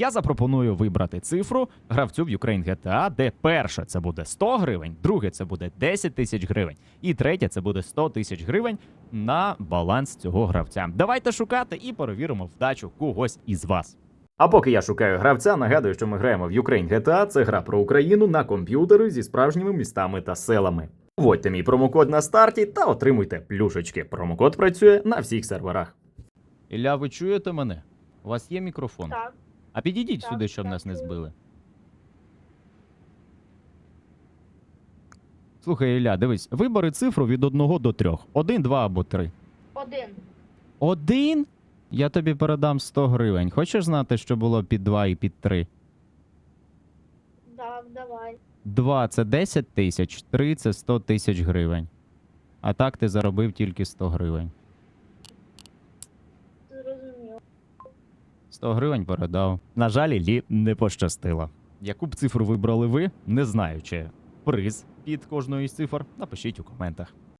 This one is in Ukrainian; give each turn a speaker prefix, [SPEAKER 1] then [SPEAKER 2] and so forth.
[SPEAKER 1] Я запропоную вибрати цифру гравцю в Ukraine GTA, де перше це буде 100 гривень, друге це буде 10 тисяч гривень, і третє це буде 100 тисяч гривень на баланс цього гравця. Давайте шукати і перевіримо вдачу когось із вас. А поки я шукаю гравця, нагадую, що ми граємо в Ukraine GTA. Це гра про Україну на комп'ютери зі справжніми містами та селами. Вводьте мій промокод на старті та отримуйте плюшечки. Промокод працює на всіх серверах. Ілля, ви чуєте мене? У вас є мікрофон?
[SPEAKER 2] Так,
[SPEAKER 1] А підійдіть
[SPEAKER 2] Так,
[SPEAKER 1] сюди, щоб нас не збили. Слухай, Ілля, дивись, вибери цифру від 1 до 3. 1, 2 або 3.
[SPEAKER 2] один.
[SPEAKER 1] Один? Я тобі передам 100 гривень. Хочеш знати, що було під 2 і під 3?
[SPEAKER 2] Так, давай.
[SPEAKER 1] 2 це 10 тисяч, 3 це 100 тисяч гривень. А так ти заробив тільки 100 гривень. 100 гривень передав. На жаль, Лі не пощастило. Яку б цифру вибрали ви, не знаю, чи приз під кожною із цифр, напишіть у коментах.